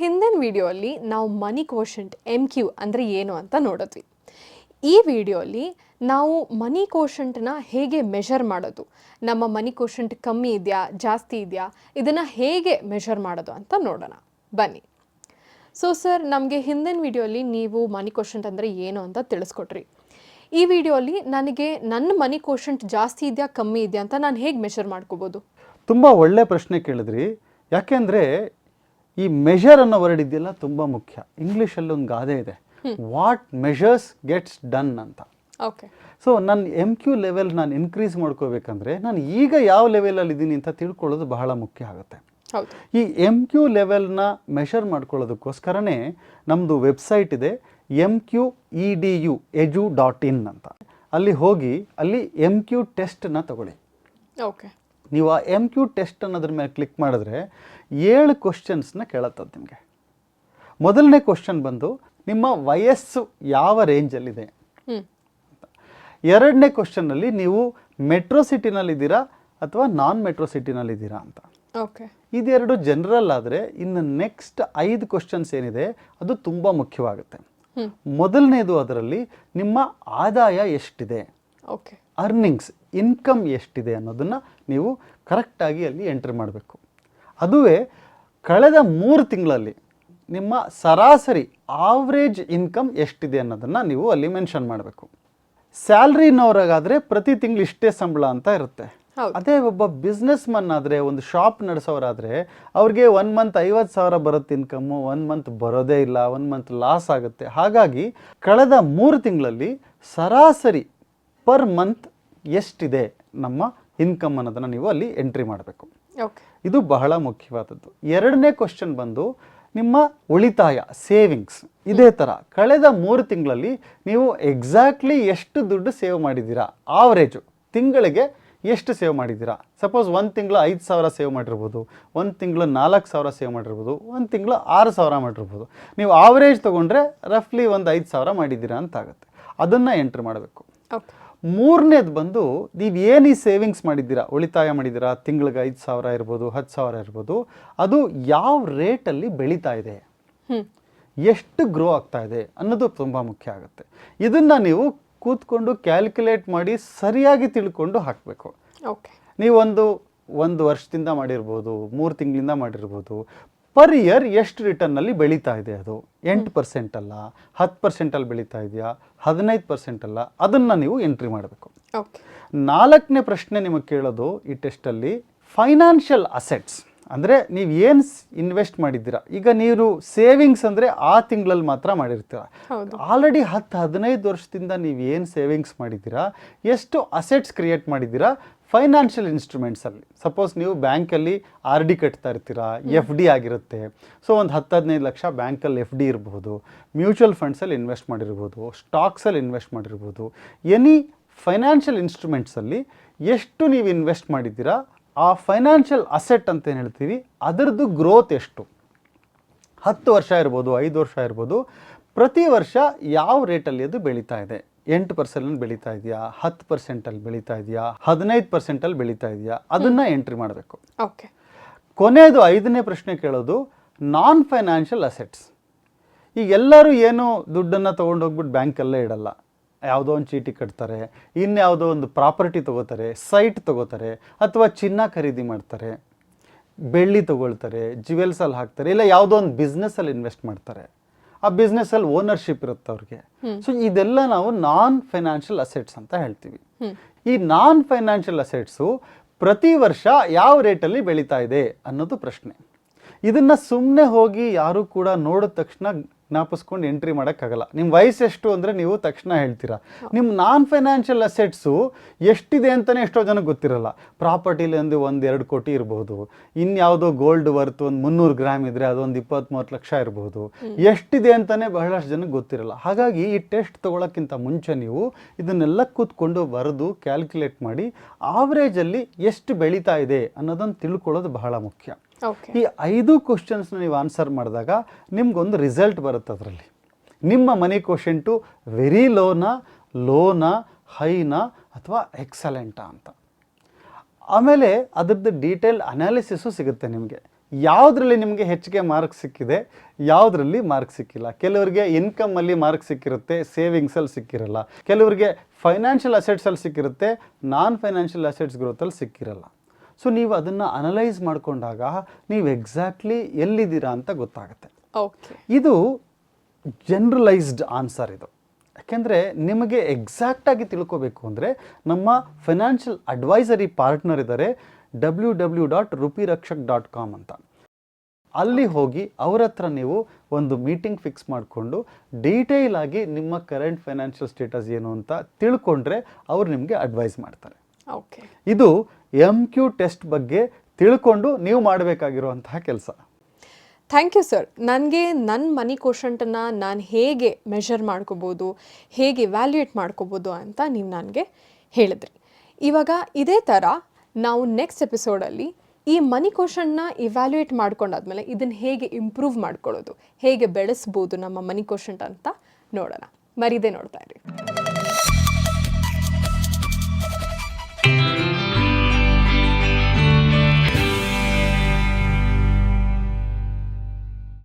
ಹಿಂದಿನ ವಿಡಿಯೋಲಿ ನಾವು ಮನಿ ಕೋಶಂಟ್ ಎಂ ಕ್ಯೂ ಅಂದರೆ ಏನು ಅಂತ ನೋಡಿದ್ವಿ. ಈ ವಿಡಿಯೋಲಿ ನಾವು ಮನಿ ಕೋಶಂಟನ್ನ ಹೇಗೆ ಮೆಷರ್ ಮಾಡೋದು, ನಮ್ಮ ಮನಿ ಕೋಶಂಟ್ ಕಮ್ಮಿ ಇದೆಯಾ, ಜಾಸ್ತಿ ಇದೆಯಾ, ಇದನ್ನು ಹೇಗೆ ಮೆಷರ್ ಮಾಡೋದು ಅಂತ ನೋಡೋಣ. ಬನ್ನಿ. ಸೊ ಸರ್, ನಮಗೆ ಹಿಂದಿನ ವಿಡಿಯೋಲಿ ನೀವು ಮನಿ ಕೋಶಂಟ್ ಅಂದರೆ ಏನು ಅಂತ ತಿಳಿಸ್ಕೊಟ್ರಿ. ಈ ವಿಡಿಯೋಲಿ ನನಗೆ ನನ್ನ ಮನಿ ಕೋಶಂಟ್ ಜಾಸ್ತಿ ಇದೆಯಾ, ಕಮ್ಮಿ ಇದೆಯಾ ಅಂತ ನಾನು ಹೇಗೆ ಮೆಷರ್ ಮಾಡ್ಕೋಬೋದು? ತುಂಬ ಒಳ್ಳೆ ಪ್ರಶ್ನೆ ಕೇಳಿದ್ರಿ. ಯಾಕೆಂದರೆ ಈ ಮೆಷರ್ ಅನ್ನೋ ವರ್ಡ್ ಇದೆಯಲ್ಲ ತುಂಬ ಮುಖ್ಯ. ಇಂಗ್ಲೀಷಲ್ಲಿ ಒಂದು ಗಾದೆ ಇದೆ. ವಾಟ್ ಮೆಷರ್ಸ್ ಗೆಟ್ಸ್ ಡನ್ ಅಂತ. ಓಕೆ ಸೊ ನನ್ನ ಎಂ ಕ್ಯೂ ಲೆವೆಲ್ ನಾನು ಇನ್ಕ್ರೀಸ್ ಮಾಡ್ಕೋಬೇಕಂದ್ರೆ ನಾನು ಈಗ ಯಾವ ಲೆವೆಲಲ್ಲಿ ಇದ್ದೀನಿ ಅಂತ ತಿಳ್ಕೊಳ್ಳೋದು ಬಹಳ ಮುಖ್ಯ ಆಗುತ್ತೆ. ಈ ಎಂ ಕ್ಯೂ ಲೆವೆಲ್ನ ಮೆಷರ್ ಮಾಡ್ಕೊಳ್ಳೋದಕ್ಕೋಸ್ಕರನೇ ನಮ್ಮದು ವೆಬ್ಸೈಟ್ ಇದೆ M Q E D U edu dot in ಅಂತ. ಅಲ್ಲಿ ಹೋಗಿ ಅಲ್ಲಿ ಎಂ ಕ್ಯೂ ಟೆಸ್ಟನ್ನು ತಗೊಳ್ಳಿ. ಓಕೆ ನೀವು ಆ ಎಂ ಕ್ಯೂ ಟೆಸ್ಟ್ ಅನ್ನೋದ್ರ ಮೇಲೆ ಕ್ಲಿಕ್ ಮಾಡಿದ್ರೆ ಏಳು ಕ್ವಶನ್ಸ್ನ ಕೇಳತ್ತದು ನಿಮಗೆ. ಮೊದಲನೇ ಕ್ವಶನ್ ಬಂದು ನಿಮ್ಮ ವಯಸ್ಸು ಯಾವ ರೇಂಜಲ್ಲಿದೆ ಎರಡನೇ ಕ್ವಶನ್ನಲ್ಲಿ ನೀವು ಮೆಟ್ರೋ ಸಿಟಿನಲ್ಲಿದ್ದೀರಾ ಅಥವಾ ನಾನ್ ಮೆಟ್ರೋ ಸಿಟಿನಲ್ಲಿದ್ದೀರಾ ಅಂತ. ಓಕೆ. ಇದೆರಡು ಜನರಲ್ ಆದರೆ ಇನ್ನು ನೆಕ್ಸ್ಟ್ ಐದು ಕ್ವಶನ್ಸ್ ಏನಿದೆ ಅದು ತುಂಬ ಮುಖ್ಯವಾಗುತ್ತೆ. ಮೊದಲನೇದು ಅದರಲ್ಲಿ ನಿಮ್ಮ ಆದಾಯ ಎಷ್ಟಿದೆ? ಓಕೆ. ಅರ್ನಿಂಗ್ಸ್ ಇನ್ಕಮ್ ಎಷ್ಟಿದೆ ಅನ್ನೋದನ್ನು ನೀವು ಕರೆಕ್ಟಾಗಿ ಅಲ್ಲಿ ಎಂಟ್ರಿ ಮಾಡಬೇಕು. ಅದುವೇ ಕಳೆದ ಮೂರು ತಿಂಗಳಲ್ಲಿ ನಿಮ್ಮ ಸರಾಸರಿ ಆವ್ರೇಜ್ ಇನ್ಕಮ್ ಎಷ್ಟಿದೆ ಅನ್ನೋದನ್ನು ನೀವು ಅಲ್ಲಿ ಮೆನ್ಷನ್ ಮಾಡಬೇಕು. ಸ್ಯಾಲ್ರಿನವ್ರಿಗಾದರೆ ಪ್ರತಿ ತಿಂಗಳು ಇಷ್ಟೇ ಸಂಬಳ ಅಂತ ಇರುತ್ತೆ. ಅದೇ ಒಬ್ಬ ಬಿಸ್ನೆಸ್ ಮನ್ ಆದರೆ ಒಂದು ಶಾಪ್ ನಡೆಸೋರಾದರೆ ಅವ್ರಿಗೆ ಒನ್ ಮಂತ್ ಐವತ್ತು ಸಾವಿರ ಬರುತ್ತೆ ಇನ್ಕಮ್ಮು ಒನ್ ಮಂತ್ ಬರೋದೇ ಇಲ್ಲ ಒನ್ ಮಂತ್ ಲಾಸ್ ಆಗುತ್ತೆ. ಹಾಗಾಗಿ ಕಳೆದ ಮೂರು ತಿಂಗಳಲ್ಲಿ ಸರಾಸರಿ ಪರ್ ಮಂತ್ ಎಷ್ಟಿದೆ ನಮ್ಮ ಇನ್ಕಮ್ ಅನ್ನೋದನ್ನು ನೀವು ಅಲ್ಲಿ ಎಂಟ್ರಿ ಮಾಡಬೇಕು. ಇದು ಬಹಳ ಮುಖ್ಯವಾದದ್ದು. ಎರಡನೇ ಕ್ವಶನ್ ಬಂದು ನಿಮ್ಮ ಉಳಿತಾಯ ಸೇವಿಂಗ್ಸ್ ಇದೇ ಥರ ಕಳೆದ ಮೂರು ತಿಂಗಳಲ್ಲಿ ನೀವು ಎಕ್ಸಾಕ್ಟ್ಲಿ ಎಷ್ಟು ದುಡ್ಡು ಸೇವ್ ಮಾಡಿದ್ದೀರಾ? ಆವರೇಜು ತಿಂಗಳಿಗೆ ಎಷ್ಟು ಸೇವ್ ಮಾಡಿದ್ದೀರಾ? ಸಪೋಸ್ ಒಂದು ತಿಂಗಳು ಐದು ಸಾವಿರ ಸೇವ್ ಮಾಡಿರ್ಬೋದು ಒಂದು ತಿಂಗಳು ನಾಲ್ಕು ಸಾವಿರ ಸೇವ್ ಮಾಡಿರ್ಬೋದು ಒಂದು ತಿಂಗಳು ಆರು ಸಾವಿರ ಮಾಡಿರ್ಬೋದು. ನೀವು ಆವರೇಜ್ ತೊಗೊಂಡ್ರೆ ರಫ್ಲಿ ಒಂದು ಐದು ಸಾವಿರ ಮಾಡಿದ್ದೀರಾ ಅಂತ ಆಗುತ್ತೆ. ಅದನ್ನು ಎಂಟ್ರಿ ಮಾಡಬೇಕು. ಓಕೆ ಮೂರನೇದು ಬಂದು ನೀವು ಏನು ಈ ಸೇವಿಂಗ್ಸ್ ಮಾಡಿದ್ದೀರಾ? ಉಳಿತಾಯ ಮಾಡಿದ್ದೀರಾ? ತಿಂಗಳಿಗೆ ಐದು ಸಾವಿರ ಇರ್ಬೋದು ಹತ್ತು ಸಾವಿರ ಇರ್ಬೋದು. ಅದು ಯಾವ ರೇಟಲ್ಲಿ ಬೆಳೀತಾ ಇದೆ? ಎಷ್ಟು ಗ್ರೋ ಆಗ್ತಾ ಇದೆ ಅನ್ನೋದು ತುಂಬ ಮುಖ್ಯ ಆಗುತ್ತೆ. ಇದನ್ನು ನೀವು ಕೂತ್ಕೊಂಡು ಕ್ಯಾಲ್ಕುಲೇಟ್ ಮಾಡಿ ಸರಿಯಾಗಿ ತಿಳ್ಕೊಂಡು ಹಾಕಬೇಕು. ಓಕೆ. ನೀವೊಂದು ಒಂದು ವರ್ಷದಿಂದ ಮಾಡಿರ್ಬೋದು ಮೂರು ತಿಂಗಳಿಂದ ಮಾಡಿರ್ಬೋದು ಪರ್ ಇಯರ್ ಎಷ್ಟು ರಿಟರ್ನಲ್ಲಿ ಬೆಳೀತಾ ಇದೆ ಅದು? ಎಂಟು ಪರ್ಸೆಂಟ್ ಅಲ್ಲ ಹತ್ತು ಪರ್ಸೆಂಟಲ್ಲಿ ಬೆಳೀತಾ ಇದೆಯಾ? ಹದಿನೈದು ಪರ್ಸೆಂಟ್ ಅಲ್ಲ ಅದನ್ನು ನೀವು ಎಂಟ್ರಿ ಮಾಡಬೇಕು. ನಾಲ್ಕನೇ ಪ್ರಶ್ನೆ ನಿಮಗೆ ಕೇಳೋದು ಈ ಟೆಸ್ಟಲ್ಲಿ ಫೈನಾನ್ಷಿಯಲ್ ಅಸೆಟ್ಸ್ ಅಂದರೆ ನೀವು ಏನು ಇನ್ವೆಸ್ಟ್ ಮಾಡಿದ್ದೀರಾ? ಈಗ ನೀವು ಸೇವಿಂಗ್ಸ್ ಅಂದರೆ ಆ ತಿಂಗಳಲ್ಲಿ ಮಾತ್ರ ಮಾಡಿರ್ತೀರ? ಆಲ್ರೆಡಿ ಹತ್ತು ಹದಿನೈದು ವರ್ಷದಿಂದ ನೀವು ಏನು ಸೇವಿಂಗ್ಸ್ ಮಾಡಿದ್ದೀರಾ? ಎಷ್ಟು ಅಸೆಟ್ಸ್ ಕ್ರಿಯೇಟ್ ಮಾಡಿದ್ದೀರಾ? ಫೈನಾನ್ಷಿಯಲ್ ಇನ್ಸ್ಟ್ರೂಮೆಂಟ್ಸಲ್ಲಿ ಸಪೋಸ್ ನೀವು ಬ್ಯಾಂಕಲ್ಲಿ ಆರ್ ಡಿ ಕಟ್ತಾ ಇರ್ತೀರಾ ಎಫ್ ಡಿ ಆಗಿರುತ್ತೆ. ಸೊ ಒಂದು ಹತ್ತು ಹದಿನೈದು ಲಕ್ಷ ಬ್ಯಾಂಕಲ್ಲಿ ಎಫ್ ಡಿ ಇರ್ಬೋದು. ಮ್ಯೂಚುವಲ್ ಫಂಡ್ಸಲ್ಲಿ ಇನ್ವೆಸ್ಟ್ ಮಾಡಿರ್ಬೋದು. ಸ್ಟಾಕ್ಸಲ್ಲಿ ಇನ್ವೆಸ್ಟ್ ಮಾಡಿರ್ಬೋದು. ಎನಿ ಫೈನಾನ್ಷಿಯಲ್ ಇನ್ಸ್ಟ್ರೂಮೆಂಟ್ಸಲ್ಲಿ ಎಷ್ಟು ನೀವು ಇನ್ವೆಸ್ಟ್ ಮಾಡಿದ್ದೀರಾ, ಆ ಫೈನಾನ್ಷಿಯಲ್ ಅಸೆಟ್ ಅಂತ ಏನು ಹೇಳ್ತೀವಿ, ಅದರದ್ದು ಗ್ರೋತ್ ಎಷ್ಟು? ಹತ್ತು ವರ್ಷ ಇರ್ಬೋದು, ಐದು ವರ್ಷ ಇರ್ಬೋದು, ಪ್ರತಿ ವರ್ಷ ಯಾವ ರೇಟಲ್ಲಿ ಅದು ಬೆಳೀತಾ ಇದೆ? ಎಂಟು ಪರ್ಸೆಂಟ್ ಬೆಳೀತಾ ಇದೆಯಾ ಹತ್ತು ಪರ್ಸೆಂಟಲ್ಲಿ ಬೆಳೀತಾ ಇದೆಯಾ ಹದಿನೈದು ಪರ್ಸೆಂಟಲ್ಲಿ ಬೆಳೀತಾ ಇದೆಯಾ ಅದನ್ನು ಎಂಟ್ರಿ ಮಾಡಬೇಕು. ಓಕೆ. ಕೊನೆಯದು ಐದನೇ ಪ್ರಶ್ನೆ ಕೇಳೋದು ನಾನ್ ಫೈನಾನ್ಷಿಯಲ್ ಅಸೆಟ್ಸ್ ಈಗ ಎಲ್ಲರೂ ಏನು ದುಡ್ಡನ್ನು ತೊಗೊಂಡೋಗ್ಬಿಟ್ಟು ಬ್ಯಾಂಕಲ್ಲೇ ಇಡಲ್ಲ. ಯಾವುದೋ ಒಂದು ಚೀಟಿ ಕಟ್ತಾರೆ ಇನ್ಯಾವುದೋ ಒಂದು ಪ್ರಾಪರ್ಟಿ ತೊಗೋತಾರೆ ಸೈಟ್ ತೊಗೋತಾರೆ ಅಥವಾ ಚಿನ್ನ ಖರೀದಿ ಮಾಡ್ತಾರೆ ಬೆಳ್ಳಿ ತೊಗೊಳ್ತಾರೆ ಜ್ಯುವೆಲ್ಸಲ್ಲಿ ಹಾಕ್ತಾರೆ ಇಲ್ಲ ಯಾವುದೋ ಒಂದು ಬಿಸ್ನೆಸ್ಸಲ್ಲಿ ಇನ್ವೆಸ್ಟ್ ಮಾಡ್ತಾರೆ. ಆ ಬಿಸ್ನೆಸ್ ಅಲ್ಲಿ ಓನರ್ಶಿಪ್ ಇರುತ್ತೆ ಅವ್ರಿಗೆ. ಸೊ ಇದೆಲ್ಲ ನಾವು ನಾನ್ ಫೈನಾನ್ಷಿಯಲ್ ಅಸೆಟ್ಸ್ ಅಂತ ಹೇಳ್ತೀವಿ. ಈ ನಾನ್ ಫೈನಾನ್ಷಿಯಲ್ ಅಸೆಟ್ಸು ಪ್ರತಿ ವರ್ಷ ಯಾವ ರೇಟಲ್ಲಿ ಬೆಳೀತಾ ಇದೆ ಅನ್ನೋದು ಪ್ರಶ್ನೆ. ಇದನ್ನ ಸುಮ್ಮನೆ ಹೋಗಿ ಯಾರು ಕೂಡ ನೋಡಿದ ತಕ್ಷಣ ಜ್ಞಾಪಿಸ್ಕೊಂಡು ಎಂಟ್ರಿ ಮಾಡೋಕ್ಕಾಗಲ್ಲ. ನಿಮ್ಮ ವಯಸ್ಸು ಎಷ್ಟು ಅಂದರೆ ನೀವು ತಕ್ಷಣ ಹೇಳ್ತೀರಾ. ನಿಮ್ಮ ನಾನ್ ಫೈನಾನ್ಷಿಯಲ್ ಅಸೆಟ್ಸು ಎಷ್ಟಿದೆ ಅಂತಲೇ ಎಷ್ಟೋ ಜನಕ್ಕೆ ಗೊತ್ತಿರಲ್ಲ. ಪ್ರಾಪರ್ಟಿಲಿ ಒಂದು ಒಂದು ಎರಡು ಕೋಟಿ ಇರಬಹುದು ಇನ್ಯಾವುದೋ ಗೋಲ್ಡ್ ವರ್ತ್ ಒಂದು ಮುನ್ನೂರು ಗ್ರಾಮ್ ಇದ್ದರೆ ಅದೊಂದು ಇಪ್ಪತ್ತ್ಮೂವತ್ತು ಲಕ್ಷ ಇರಬಹುದು ಎಷ್ಟಿದೆ ಅಂತಲೇ ಬಹಳಷ್ಟು ಜನಕ್ಕೆ ಗೊತ್ತಿರಲ್ಲ. ಹಾಗಾಗಿ ಈ ಟೆಸ್ಟ್ ತೊಗೊಳಕ್ಕಿಂತ ಮುಂಚೆ ನೀವು ಇದನ್ನೆಲ್ಲ ಕೂತ್ಕೊಂಡು ಬರೆದು ಕ್ಯಾಲ್ಕುಲೇಟ್ ಮಾಡಿ ಆವ್ರೇಜಲ್ಲಿ ಎಷ್ಟು ಬೆಳೀತಾ ಇದೆ ಅನ್ನೋದನ್ನು ತಿಳ್ಕೊಳ್ಳೋದು ಬಹಳ ಮುಖ್ಯ. ಈ ಐದು ಕ್ವಶನ್ಸ್ನ ನೀವು ಆನ್ಸರ್ ಮಾಡಿದಾಗ ನಿಮ್ಗೊಂದು ರಿಸಲ್ಟ್ ಬರುತ್ತೆ ಅದರಲ್ಲಿ. ನಿಮ್ಮ ಮನಿ ಕ್ವಶಂಟು ವೆರಿ ಲೋನಾ ಲೋನಾ ಹೈನಾ ಅಥವಾ ಎಕ್ಸಲೆಂಟಾ ಅಂತ. ಆಮೇಲೆ ಅದರದ್ದು ಡೀಟೇಲ್ ಅನಾಲಿಸಿಸು ಸಿಗುತ್ತೆ ನಿಮಗೆ. ಯಾವುದರಲ್ಲಿ ನಿಮಗೆ ಹೆಚ್ಚಿಗೆ ಮಾರ್ಕ್ ಸಿಕ್ಕಿದೆ, ಯಾವುದರಲ್ಲಿ ಮಾರ್ಕ್ ಸಿಕ್ಕಿಲ್ಲ. ಕೆಲವರಿಗೆ ಇನ್ಕಮಲ್ಲಿ ಮಾರ್ಕ್ ಸಿಕ್ಕಿರುತ್ತೆ ಸೇವಿಂಗ್ಸಲ್ಲಿ ಸಿಕ್ಕಿರಲ್ಲ. ಕೆಲವರಿಗೆ ಫೈನಾನ್ಷಿಯಲ್ ಅಸೆಟ್ಸಲ್ಲಿ ಸಿಕ್ಕಿರುತ್ತೆ ನಾನ್ ಫೈನಾನ್ಷಿಯಲ್ ಅಸೆಟ್ಸ್ ಗ್ರೋತಲ್ಲಿ ಸಿಕ್ಕಿರಲ್ಲ. ಸೊ ನೀವು ಅದನ್ನು ಅನಲೈಸ್ ಮಾಡಿಕೊಂಡಾಗ ನೀವು ಎಕ್ಸಾಕ್ಟ್ಲಿ ಎಲ್ಲಿದ್ದೀರಾ ಅಂತ ಗೊತ್ತಾಗುತ್ತೆ. ಓಕೆ ಇದು ಜನರಲೈಸ್ಡ್ ಆನ್ಸರ್ ಇದು. ಯಾಕೆಂದರೆ ನಿಮಗೆ ಎಕ್ಸಾಕ್ಟಾಗಿ ತಿಳ್ಕೋಬೇಕು ಅಂದರೆ ನಮ್ಮ ಫೈನಾನ್ಷಿಯಲ್ ಅಡ್ವೈಸರಿ ಪಾರ್ಟ್ನರ್ ಇದ್ದಾರೆ W W dot rupee Rakshak dot com ಅಂತ. ಅಲ್ಲಿ ಹೋಗಿ ಅವ್ರ ಹತ್ರ ನೀವು ಒಂದು ಮೀಟಿಂಗ್ ಫಿಕ್ಸ್ ಮಾಡಿಕೊಂಡು ಡೀಟೇಲ್ ಆಗಿ ನಿಮ್ಮ ಕರೆಂಟ್ ಫೈನಾನ್ಷಿಯಲ್ ಸ್ಟೇಟಸ್ ಏನು ಅಂತ ತಿಳ್ಕೊಂಡ್ರೆ ಅವ್ರು ನಿಮಗೆ ಅಡ್ವೈಸ್ ಮಾಡ್ತಾರೆ. ಇದು ಎಂ ಕ್ಯೂ ಟೆಸ್ಟ್ ಬಗ್ಗೆ ತಿಳ್ಕೊಂಡು ನೀವು ಮಾಡಬೇಕಾಗಿರುವಂತಹ ಕೆಲಸ. ಥ್ಯಾಂಕ್ ಯು ಸರ್ ನನಗೆ ನನ್ನ ಮನಿ ಕೋಶಂಟನ್ನು ನಾನು ಹೇಗೆ ಮೆಷರ್ ಮಾಡ್ಕೋಬೋದು ಹೇಗೆ ವ್ಯಾಲ್ಯೂಯೇಟ್ ಮಾಡ್ಕೋಬೋದು ಅಂತ ನೀವು ನನಗೆ ಹೇಳಿದ್ರಿ. ಇವಾಗ ಇದೇ ಥರ ನಾವು ನೆಕ್ಸ್ಟ್ ಎಪಿಸೋಡಲ್ಲಿ ಈ ಮನಿ ಕೋಶನ್ನ ಇವ್ಯಾಲ್ಯೂಯೇಟ್ ಮಾಡ್ಕೊಂಡಾದ್ಮೇಲೆ ಇದನ್ನು ಹೇಗೆ ಇಂಪ್ರೂವ್ ಮಾಡ್ಕೊಳ್ಳೋದು ಹೇಗೆ ಬೆಳೆಸ್ಬೋದು ನಮ್ಮ ಮನಿ ಕೋಶಂಟ್ ಅಂತ ನೋಡೋಣ. ಮರಿದೇ ನೋಡ್ತಾ ಇರಿ.